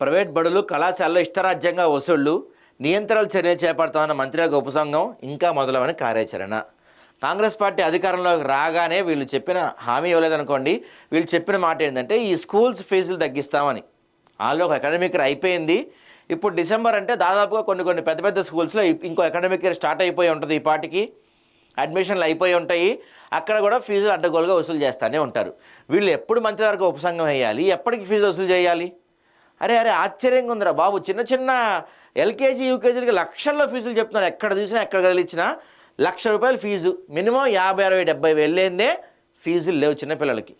Private బడులు కళాశాలలో ఇష్టరాజ్యంగా వసూళ్ళు నియంత్రణలు చర్య చేపడతామన్న మంత్రివర్గ ఉపసంఘం ఇంకా మొదలవని కార్యాచరణ. కాంగ్రెస్ పార్టీ అధికారంలోకి రాగానే వీళ్ళు చెప్పిన హామీ ఇవ్వలేదనుకోండి వీళ్ళు చెప్పిన మాట ఏంటంటే ఈ స్కూల్స్ ఫీజులు తగ్గిస్తామని. ఆలో ఒక అకాడమిక్ ఇయర్ అయిపోయింది. ఇప్పుడు డిసెంబర్ అంటే దాదాపుగా కొన్ని కొన్ని పెద్ద పెద్ద స్కూల్స్లో ఇంకో అకాడమిక్ ఇయర్ స్టార్ట్ అయిపోయి ఉంటుంది ఈ పాటికి. అడ్మిషన్లు అయిపోయి ఉంటాయి. అక్కడ కూడా ఫీజులు అడ్డగోలుగా వసూలు చేస్తూనే ఉంటారు. వీళ్ళు ఎప్పుడు మంత్రివర్గ ఉపసంగం వేయాలి? ఎప్పటికి ఫీజు వసూలు చేయాలి? అరే అరే ఆశ్చర్యంగా ఉందిరా బాబు. చిన్న చిన్న ఎల్కేజీ యూకేజీలకి లక్షల్లో ఫీజులు చెప్తున్నారు. ఎక్కడ చూసినా ఎక్కడ కదిలిచ్చినా లక్ష రూపాయలు ఫీజు. మినిమం యాభై అరవై డెబ్బై వెళ్ళేందే ఫీజులు లేవు చిన్నపిల్లలకి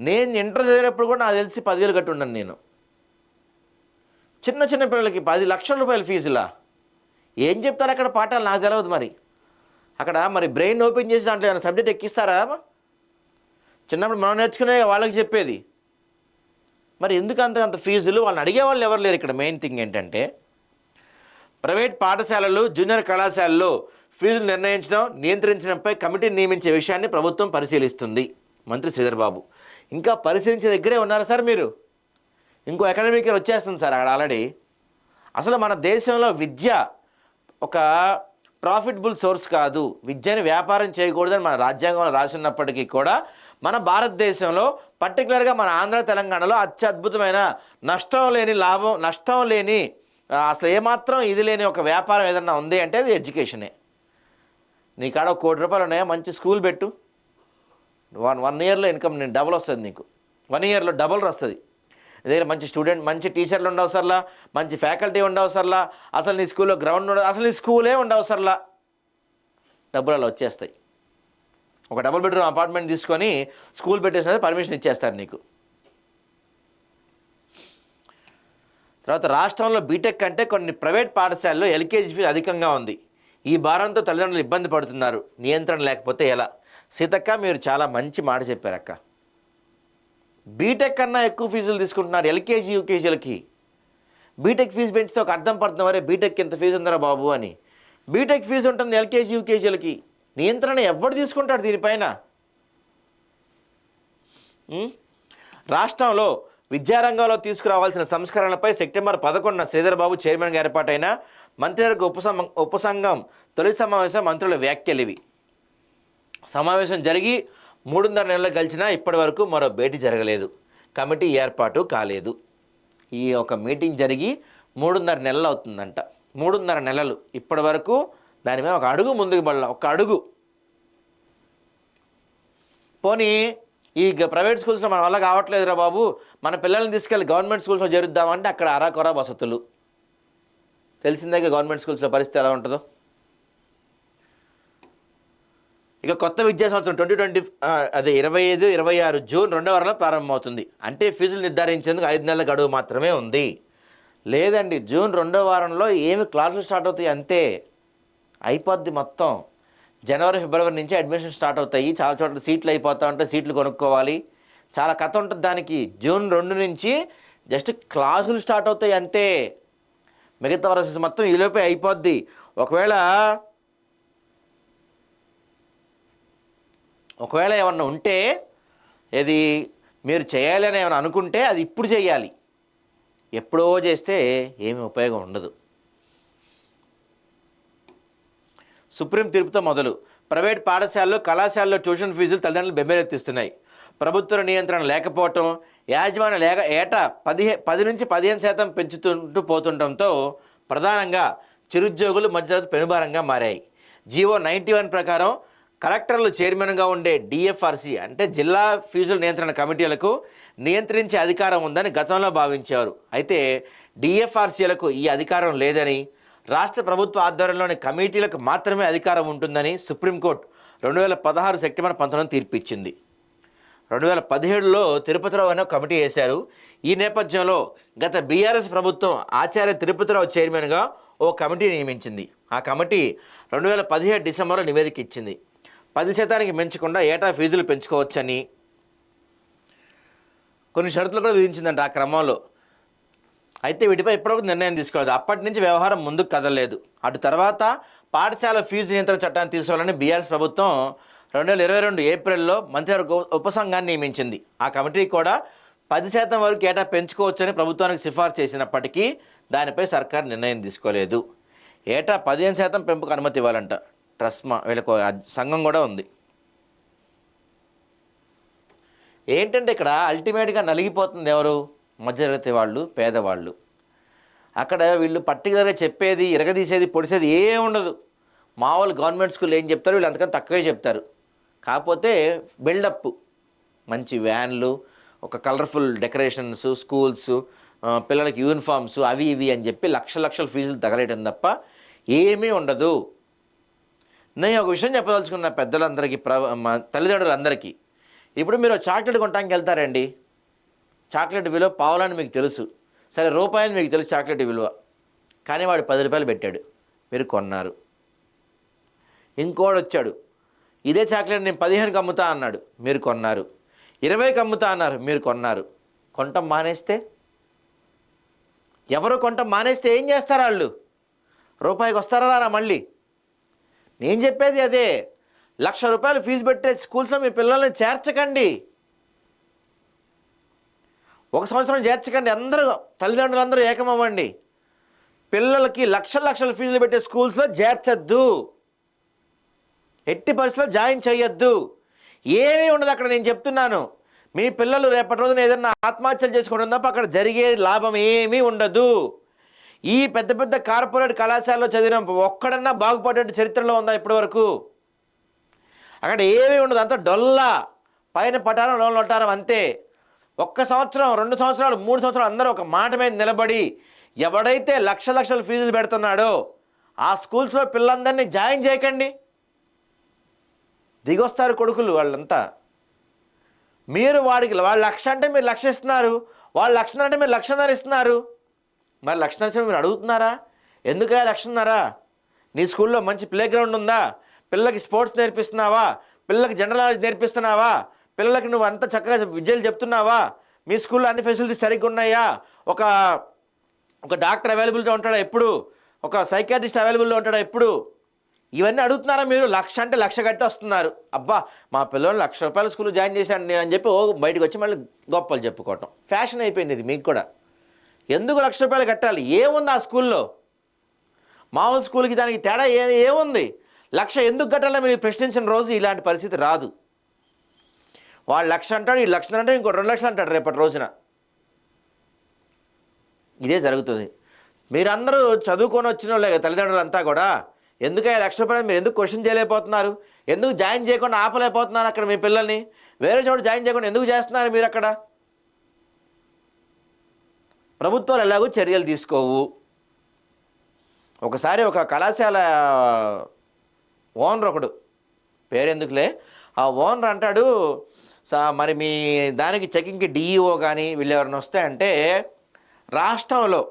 నేను ఇంటర్ చదివినప్పుడు కూడా నాకు తెలిసి పదివేలు కట్టి ఉన్నాను నేను. చిన్న చిన్న పిల్లలకి పది లక్షల రూపాయల ఫీజులా? ఏం చెప్తారు అక్కడ పాఠాలు? నాకు తెలియదు మరి. అక్కడ మరి బ్రెయిన్ ఓపెన్ చేసి దాంట్లో ఏమైనా సబ్జెక్ట్ ఎక్కిస్తారా? చిన్నప్పుడు మనం నేర్చుకునే వాళ్ళకి చెప్పేది. మరి ఎందుకు అంత అంత ఫీజులు? వాళ్ళని అడిగే వాళ్ళు ఎవరు లేరు ఇక్కడ. మెయిన్ థింగ్ ఏంటంటే ప్రైవేట్ పాఠశాలలు జూనియర్ కళాశాలలో ఫీజులు నిర్ణయించడం నియంత్రించడంపై కమిటీని నియమించే విషయాన్ని ప్రభుత్వం పరిశీలిస్తుంది. మంత్రి శ్రీధర్ బాబు ఇంకా పరిశీలించే దగ్గరే ఉన్నారా సార్ మీరు? ఇంకో అకాడమిక్ ఇయర్ వచ్చేస్తుంది సార్ అక్కడ ఆల్రెడీ అసలు మన దేశంలో విద్య ఒక ప్రాఫిటబుల్ సోర్స్ కాదు. విద్యను వ్యాపారం చేయకూడదని మన రాజ్యాంగంలో రాసినప్పటికీ కూడా మన భారతదేశంలో పర్టికులర్గా మన ఆంధ్ర తెలంగాణలో అత్యద్భుతమైన నష్టం లేని లాభం నష్టం లేని అసలు ఏమాత్రం ఇది లేని ఒక వ్యాపారం ఏదన్నా ఉంది అంటే అది ఎడ్యుకేషనే. నీ కాడ ఒక కోటి రూపాయలు ఉన్నాయా? మంచి స్కూల్ పెట్టు. వన్ వన్ ఇయర్లో ఇన్కమ్ నేను డబుల్ వస్తుంది నీకు. వన్ ఇయర్లో డబుల్ వస్తుంది దగ్గర మంచి స్టూడెంట్ మంచి టీచర్లు ఉండవసరలా మంచి ఫ్యాకల్టీ ఉండవసరలా అసలు నీ స్కూల్లో గ్రౌండ్ ఉండదు అసలు నీ స్కూలే ఉండవసరలా డబ్బులు అలా వచ్చేస్తాయి. ఒక డబుల్ బెడ్రూమ్ అపార్ట్మెంట్ తీసుకొని స్కూల్ పెట్టేసిన పర్మిషన్ ఇచ్చేస్తారు నీకు. తర్వాత రాష్ట్రంలో బీటెక్ కంటే కొన్ని ప్రైవేట్ పాఠశాలల్లో ఎల్కేజీ ఫీజు అధికంగా ఉంది. ఈ భారంతో తల్లిదండ్రులు ఇబ్బంది పడుతున్నారు. నియంత్రణ లేకపోతే ఎలా? సీతక్క మీరు చాలా మంచి మాట చెప్పారక్క. బీటెక్ కన్నా ఎక్కువ ఫీజులు తీసుకుంటున్నారు ఎల్కేజీ యూకేజీలకి బీటెక్ ఫీజు పెంచితే ఒక అర్థం పడుతుంది వరే బీటెక్ ఇంత ఫీజు ఉందరా బాబు అని. బీటెక్ ఫీజు ఉంటుంది ఎల్కేజీ యూకేజీలకి నియంత్రణ ఎవడు తీసుకుంటాడు దీనిపైన? రాష్ట్రంలో విద్యారంగంలో తీసుకురావాల్సిన సంస్కరణలపై సెప్టెంబర్ పదకొండున శ్రీధర్బాబు చైర్మన్గా ఏర్పాటైన మంత్రివర్గ ఉపసం ఉపసంఘం తొలి సమావేశం మంత్రుల వ్యాఖ్యలు ఇవి సమావేశం జరిగి మూడున్నర నెలలు కలిసినా ఇప్పటి వరకు మరో భేటీ జరగలేదు. కమిటీ ఏర్పాటు కాలేదు. ఈ ఒక మీటింగ్ జరిగి మూడున్నర నెలలు అవుతుందంట. మూడున్నర నెలలు. ఇప్పటి వరకు దాని మీద ఒక అడుగు ముందుకు పడలా ఒక అడుగు. పోనీ ఈ ప్రైవేట్ స్కూల్స్లో మన వల్ల కావట్లేదురా బాబు. మన పిల్లల్ని తీసుకెళ్ళి గవర్నమెంట్ స్కూల్స్లో చేరుద్దామంటే అక్కడ అరాకొరా వసతులు. తెలిసిందే గవర్నమెంట్ స్కూల్స్లో పరిస్థితి ఎలా ఉంటుందో. ఇక కొత్త విద్యా సంవత్సరం ట్వంటీ ట్వంటీ అదే ఇరవై ఐదు ఇరవై ఆరు జూన్ రెండో వారంలో ప్రారంభమవుతుంది. అంటే ఫీజులు నిర్ధారించేందుకు ఐదు నెలల గడువు మాత్రమే ఉంది. లేదండి జూన్ రెండో వారంలో ఏమి క్లాసులు స్టార్ట్ అవుతాయి అంతే. అయిపోద్ది మొత్తం. జనవరి ఫిబ్రవరి నుంచి అడ్మిషన్ స్టార్ట్ అవుతాయి. చాలా చోట్ల సీట్లు అయిపోతా ఉంటాయి సీట్లు కొనుక్కోవాలి. చాలా కథ ఉంటుంది దానికి. జూన్ రెండు నుంచి జస్ట్ క్లాసులు స్టార్ట్ అవుతాయి అంతే. మిగతా ప్రాసెస్ మొత్తం ఈలోపే అయిపోద్ది. ఒకవేళ ఒకవేళ ఏమన్నా ఉంటే ఏది మీరు చేయాలి అని ఏమైనా అనుకుంటే అది ఇప్పుడు చేయాలి. ఎప్పుడో చేస్తే ఏమి ఉపయోగం ఉండదు. సుప్రీం తీర్పుతో మొదలు. ప్రైవేట్ పాఠశాలలు కళాశాలలో ట్యూషన్ ఫీజులు తల్లిదండ్రులు బెంబేలెత్తిస్తున్నాయి. ప్రభుత్వ నియంత్రణ లేకపోవటం యాజమాన్య లేక ఏటా పదిహే పది నుంచి పదిహేను శాతం పెంచుతుంటూ పోతుండటంతో ప్రధానంగా చిరుద్యోగులు మధ్యతరగతి పెనుభారంగా మారాయి. జీవో నైంటీ వన్ ప్రకారం కలెక్టర్లు చైర్మన్గా ఉండే డిఎఫ్ఆర్సి అంటే జిల్లా ఫీజుల నియంత్రణ కమిటీలకు నియంత్రించే అధికారం ఉందని గతంలో భావించారు. అయితే డిఎఫ్ఆర్సీలకు ఈ అధికారం లేదని రాష్ట్ర ప్రభుత్వ ఆధ్వర్యంలోని కమిటీలకు మాత్రమే అధికారం ఉంటుందని సుప్రీంకోర్టు రెండు వేల పదహారు సెప్టెంబర్ పంతొమ్మిది తీర్పిచ్చింది. రెండు వేల పదిహేడులో తిరుపతిరావు అనే కమిటీ వేశారు. ఈ నేపథ్యంలో గత బీఆర్ఎస్ ప్రభుత్వం ఆచార్య తిరుపతిరావు చైర్మన్గా ఓ కమిటీ నియమించింది. ఆ కమిటీ రెండు వేల పదిహేడు డిసెంబర్లో నివేదిక ఇచ్చింది పది శాతానికి పెంచకుండా ఏటా ఫీజులు పెంచుకోవచ్చని కొన్ని షరతులు కూడా విధించిందంట ఆ క్రమంలో. అయితే వీటిపై ఇప్పటివరకు నిర్ణయం తీసుకోలేదు. అప్పటి నుంచి వ్యవహారం ముందుకు కదలలేదు. అటు తర్వాత పాఠశాల ఫీజు నియంత్రణ చట్టాన్ని తీసుకోవాలని బీఆర్ఎస్ ప్రభుత్వం రెండు వేల ఇరవై రెండు ఏప్రిల్లో మంత్రివర్గ ఉపసంఘాన్ని నియమించింది. ఆ కమిటీ కూడా పది శాతం వరకు ఏటా పెంచుకోవచ్చని ప్రభుత్వానికి సిఫార్సు చేసినప్పటికీ దానిపై సర్కార్ నిర్ణయం తీసుకోలేదు. ఏటా పదిహేను శాతం పెంపుకు అనుమతి ఇవ్వాలంట. ట్రస్మా వీళ్ళకు సంఘం కూడా ఉంది. ఏంటంటే ఇక్కడ అల్టిమేట్గా నలిగిపోతుంది ఎవరు? మధ్యతరగతి వాళ్ళు పేదవాళ్ళు. అక్కడ వీళ్ళు పర్టికులర్గా చెప్పేది ఇరగదీసేది పొడిసేది ఏ ఉండదు. మామూలు గవర్నమెంట్ స్కూల్ ఏం చెప్తారు వీళ్ళు అంతకన్నా తక్కువే చెప్తారు. కాకపోతే బిల్డప్ మంచి వ్యాన్లు ఒక కలర్ఫుల్ డెకరేషన్స్ స్కూల్స్ పిల్లలకి యూనిఫామ్స్ అవి ఇవి అని చెప్పి లక్ష లక్షల ఫీజులు తగలేయటం తప్ప ఏమీ ఉండదు. నేను ఒక విషయం చెప్పదలుచుకున్న పెద్దలందరికీ ప్ర తల్లిదండ్రులందరికీ. ఇప్పుడు మీరు చాక్లెట్ కొనడానికి వెళ్తారండి. చాక్లెట్ విలువ పావులని మీకు తెలుసు. సరే రూపాయలు మీకు తెలుసు చాక్లెట్ విలువ. కానీ వాడు పది రూపాయలు పెట్టాడు. మీరు కొన్నారు. ఇంకోడు వచ్చాడు. ఇదే చాక్లెట్ నేను పదిహేనుకి అమ్ముతా అన్నాడు. మీరు కొన్నారు. ఇరవైకి అమ్ముతా అన్నారు. మీరు కొన్నారు. కొంటం మానేస్తే? ఎవరు కొంటం మానేస్తే ఏం చేస్తారు వాళ్ళు? రూపాయికి వస్తారా రా మళ్ళీ? నేను చెప్పేది అదే. లక్ష రూపాయలు ఫీజు పెట్టే స్కూల్స్లో మీ పిల్లల్ని చేర్చకండి. ఒక సంవత్సరం చేర్చకండి. అందరూ తల్లిదండ్రులందరూ ఏకమవ్వండి. పిల్లలకి లక్షల లక్షల ఫీజులు పెట్టే స్కూల్స్లో చేర్చద్దు. ఎట్టి పరిస్థితుల్లో జాయిన్ చేయొద్దు ఏమీ ఉండదు అక్కడ నేను చెప్తున్నాను. మీ పిల్లలు రేపటి రోజున ఏదైనా ఆత్మహత్యలు చేసుకోవడం తప్ప అక్కడ జరిగే లాభం ఏమీ ఉండదు. ఈ పెద్ద పెద్ద కార్పొరేట్ కళాశాలలో చదివిన ఒక్కడన్నా బాగుపడే చరిత్రలో ఉందా ఇప్పటివరకు? అక్కడ ఏమీ ఉండదు. అంతా డొల్లా. పైన పటారం లోన్ అంతే. ఒక్క సంవత్సరం రెండు సంవత్సరాలు మూడు సంవత్సరాలు అందరూ ఒక మాట మీద నిలబడి ఎవడైతే లక్ష లక్షల ఫీజులు పెడుతున్నాడో ఆ స్కూల్స్లో పిల్లలందరినీ జాయిన్ చేయకండి. దిగొస్తారు కొడుకులు వాళ్ళంతా. మీరు వాడికి వాళ్ళ లక్ష అంటే మీరు లక్ష ఇస్తున్నారు వాళ్ళు లక్షణం అంటే మీరు లక్షన్నర ఇస్తున్నారు. మరి లక్షన్నర మీరు అడుగుతున్నారా? ఎందుకు లక్షన్నరా? నీ స్కూల్లో మంచి ప్లే గ్రౌండ్ ఉందా? పిల్లలకి స్పోర్ట్స్ నేర్పిస్తున్నావా? పిల్లలకి జనరల్ నాలెడ్జ్ నేర్పిస్తున్నావా? పిల్లలకి నువ్వు అంత చక్కగా విద్యలు చెప్తున్నావా? మీ స్కూల్లో అన్ని ఫెసిలిటీస్ సరిగ్గా ఉన్నాయా ఒక ఒక డాక్టర్ అవైలబుల్గా ఉంటాడా ఎప్పుడు? ఒక సైకాట్రిస్ట్ అవైలబుల్లో ఉంటాడా ఎప్పుడు? ఇవన్నీ అడుగుతున్నారా మీరు? లక్ష అంటే లక్ష కట్టి వస్తున్నారు. అబ్బా మా పిల్లలు లక్ష రూపాయల స్కూల్ జాయిన్ చేశాను నేను అని చెప్పి ఓ బయటకు వచ్చి మళ్ళీ గొప్పలు చెప్పుకోవటం. ఫ్యాషన్ అయిపోయింది ఇది మీకు కూడా. ఎందుకు లక్ష రూపాయలు కట్టాలి? ఏముంది ఆ స్కూల్లో? మామూలు స్కూల్కి దానికి తేడా ఏ ఏముంది? లక్ష ఎందుకు కట్టాలో మీరు ప్రశ్నించిన రోజు ఇలాంటి పరిస్థితి రాదు. వాడు లక్ష అంటాడు ఈ లక్షలు అంటే ఇంకో రెండు లక్షలు అంటాడు రేపటి రోజున. ఇదే జరుగుతుంది. మీరందరూ చదువుకొని వచ్చిన వాళ్ళే తల్లిదండ్రులంతా కూడా. ఎందుకే లక్ష రూపాయలు మీరు ఎందుకు క్వశ్చన్ చేయలేకపోతున్నారు? ఎందుకు జాయిన్ చేయకుండా ఆపలేకపోతున్నారు అక్కడ మీ పిల్లల్ని? వేరే చోట జాయిన్ చేయకుండా ఎందుకు చేస్తున్నారు మీరు అక్కడ? ప్రభుత్వాలు ఎలాగో చర్యలు తీసుకోవు. ఒకసారి ఒక కళాశాల ఓనర్ ఒకడు పేరెందుకులే? ఆ ఓనర్ అంటాడు మరి మీ దానికి చెకింగ్కి డిఈఓ కానీ వీళ్ళు ఎవరైనా వస్తే అంటే రాష్ట్రంలో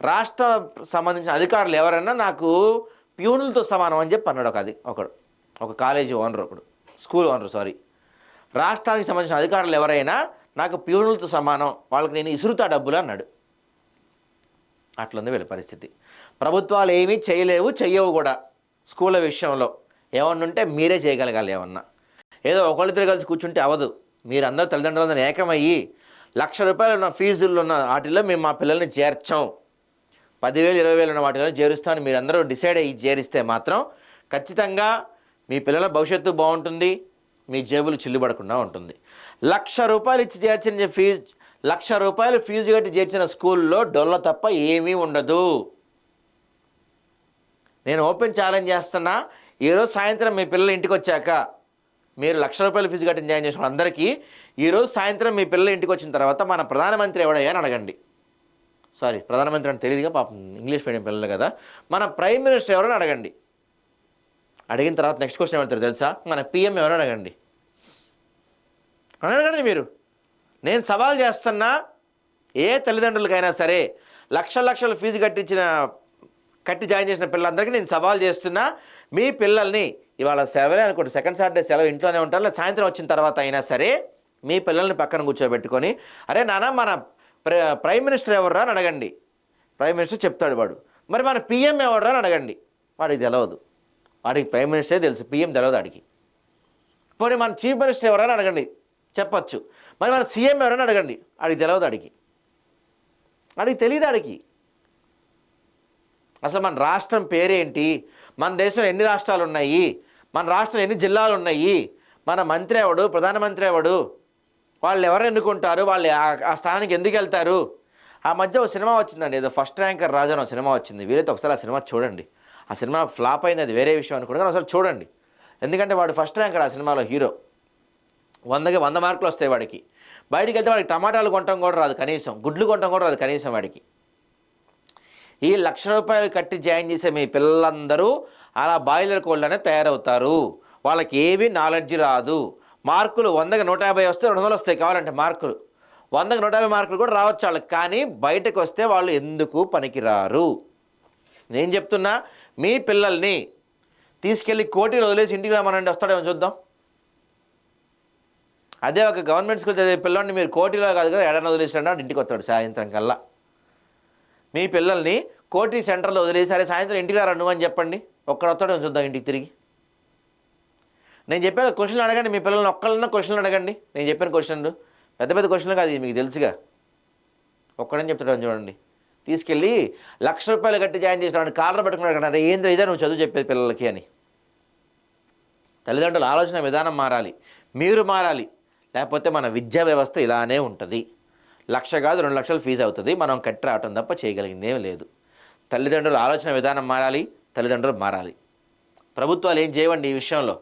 రాష్ట్ర సంబంధించిన అధికారులు ఎవరైనా నాకు ప్యూనులతో సమానం అని చెప్పి అన్నాడు ఒక అది ఒకడు. ఒక కాలేజీ ఓనర్ ఒకడు. School owner sorry. రాష్ట్రానికి సంబంధించిన అధికారులు ఎవరైనా నాకు ప్యూనులతో సమానం వాళ్ళకి నేను ఇసురుతా డబ్బులు అన్నాడు. అట్లుంది వీళ్ళ పరిస్థితి. ప్రభుత్వాలు ఏమీ చేయలేవు చెయ్యవు కూడా. స్కూళ్ళ విషయంలో ఏమన్నా ఉంటే మీరే చేయగలగాలి ఏమన్నా. ఏదో ఒకళ్ళిద్దరు కలిసి కూర్చుంటే అవదు. మీరందరూ తల్లిదండ్రులందరూ ఏకమయ్యి లక్ష రూపాయలు ఉన్న ఫీజులు ఉన్న వాటిల్లో మేము మా పిల్లల్ని చేర్చాం. పదివేలు ఇరవై వేలు ఉన్న వాటిలో చేరుస్తాను మీరందరూ డిసైడ్ అయ్యి చేరిస్తే మాత్రం ఖచ్చితంగా మీ పిల్లల భవిష్యత్తు బాగుంటుంది మీ జేబులు చిల్లుబడకుండా ఉంటుంది. లక్ష రూపాయలు ఇచ్చి చేర్చిన ఫీజు లక్ష రూపాయలు ఫీజు కట్టి చేర్చిన స్కూల్లో డొల్ల తప్ప ఏమీ ఉండదు. నేను ఓపెన్ ఛాలెంజ్ చేస్తున్నా ఈరోజు సాయంత్రం మీ పిల్లలు ఇంటికి వచ్చాక మీరు లక్ష రూపాయలు ఫీజు కట్టి జాయిన్ చేసిన అందరికీ ఈరోజు సాయంత్రం మీ పిల్లలు ఇంటికి వచ్చిన తర్వాత మన ప్రధానమంత్రి ఎవడయ్యా అని అడగండి. సారీ ప్రధానమంత్రి అని తెలియదుగా పాపం ఇంగ్లీష్ మీడియం పిల్లలు కదా. మన ప్రైమ్ మినిస్టర్ ఎవరని అడగండి. అడిగిన తర్వాత నెక్స్ట్ క్వశ్చన్ ఏమంటారు తెలుసా? మన పిఎం ఎవరు అడగండి. అడగండి మీరు. నేను సవాల్ చేస్తున్నా ఏ తల్లిదండ్రులకైనా సరే లక్ష లక్షల ఫీజు కట్టించిన కట్టి జాయిన్ చేసిన పిల్లలందరికీ నేను సవాల్ చేస్తున్నా మీ పిల్లల్ని ఇవాళ సెలవే అనుకోండి. సెకండ్ సాటర్డే సెలవు ఇంట్లోనే ఉంటారు. లేదా సాయంత్రం వచ్చిన తర్వాత అయినా సరే మీ పిల్లల్ని పక్కన కూర్చోబెట్టుకొని అరే నాన్న మన ప్ర ప్రైమ్ మినిస్టర్ ఎవర్రా? అని అడగండి. ప్రైమ్ మినిస్టర్ చెప్తాడు వాడు. మరి మన పిఎం ఎవర్రా అని అడగండి. వాడికి తెలియదు వాడికి ప్రైమ్ మినిస్టరే తెలుసు. పిఎం తెలియదు వాడికి. పోనీ మన చీఫ్ మినిస్టర్ ఎవరని అడగండి. చెప్పచ్చు. మరి మన సీఎం ఎవరైనా అడగండి. వాడికి తెలియదు అడిగి వాడికి తెలియదు వాడికి. అసలు మన రాష్ట్రం పేరేంటి? మన దేశంలో ఎన్ని రాష్ట్రాలు ఉన్నాయి? మన రాష్ట్రంలో ఎన్ని జిల్లాలు ఉన్నాయి మన మంత్రి ఎవడు? ప్రధానమంత్రి ఎవడు? వాళ్ళు ఎవరు ఎన్నుకుంటారు? వాళ్ళు ఆ- స్థానానికి ఎందుకు వెళ్తారు? ఆ మధ్య ఒక సినిమా వచ్చిందండి. ఏదో ఫస్ట్ ర్యాంకర్ రాజు అని ఒక సినిమా వచ్చింది. వీలైతే ఒకసారి ఆ సినిమా చూడండి. ఆ సినిమా ఫ్లాప్ అయింది. అది వేరే విషయం అనుకుంటే కానీ ఒకసారి చూడండి. ఎందుకంటే వాడు ఫస్ట్ ర్యాంకర్ ఆ సినిమాలో హీరో. వందకి వంద మార్కులు వస్తాయి వాడికి. బయటికి వెళ్తే వాడికి టమాటాలు కొనటం కూడా రాదు కనీసం. గుడ్లు కొనటం కూడా రాదు కనీసం వాడికి. ఈ లక్ష రూపాయలు కట్టి జాయిన్ చేసే మీ పిల్లలందరూ అలా బాయిలర్ కోళ్ళనే తయారవుతారు. వాళ్ళకి ఏవి నాలెడ్జ్ రాదు. మార్కులు వందకి నూట యాభై వస్తే రెండు వందలు వస్తాయి కావాలంటే మార్కులు. వందకి నూట యాభై మార్కులు కూడా రావచ్చు వాళ్ళకి కానీ బయటకు వస్తే వాళ్ళు ఎందుకు పనికిరారు? నేను చెప్తున్నా మీ పిల్లల్ని తీసుకెళ్ళి కోటిలో వదిలేసి ఇంటికి రమ్మనండి వస్తాడేమో చూద్దాం. అదే ఒక గవర్నమెంట్ స్కూల్ చదివే పిల్లల్ని మీరు కోటిలో కాదు కదా ఎడన వదిలేసినాడు ఇంటికి వస్తాడు సాయంత్రం కల్లా. మీ పిల్లల్ని కోటి సెంటర్లో వదిలేసి సరే సాయంత్రం ఇంటికి రారా నువ్వు అని చెప్పండి. ఒక్కడ చూద్దాం ఇంటికి తిరిగి. నేను చెప్పాను క్వశ్చన్లు అడగండి మీ పిల్లల్ని ఒక్కళ్ళన్నా క్వశ్చన్లు అడగండి. నేను చెప్పిన క్వశ్చన్లు. పెద్ద పెద్ద క్వశ్చన్లు కాదు మీకు తెలుసుగా. ఒక్కడని చెప్తాడు చూడండి. తీసుకెళ్ళి లక్ష రూపాయలు కట్టి జాయిన్ చేసిన కాలర్ పెట్టుకున్నాడు కదా ఏంద్ర ఇదే నువ్వు చదువు చెప్పేది పిల్లలకి అని. తల్లిదండ్రుల ఆలోచన విధానం మారాలి మీరు మారాలి. లేకపోతే మన విద్యా వ్యవస్థ ఇలానే ఉంటుంది. లక్ష కాదు రెండు లక్షలు ఫీజు అవుతుంది. మనం కట్టి రావటం తప్ప చేయగలిగిందేం లేదు. తల్లిదండ్రుల ఆలోచన విధానం మారాలి తల్లిదండ్రులు మారాలి. ప్రభుత్వాలు ఏం చేయవండి ఈ విషయంలో?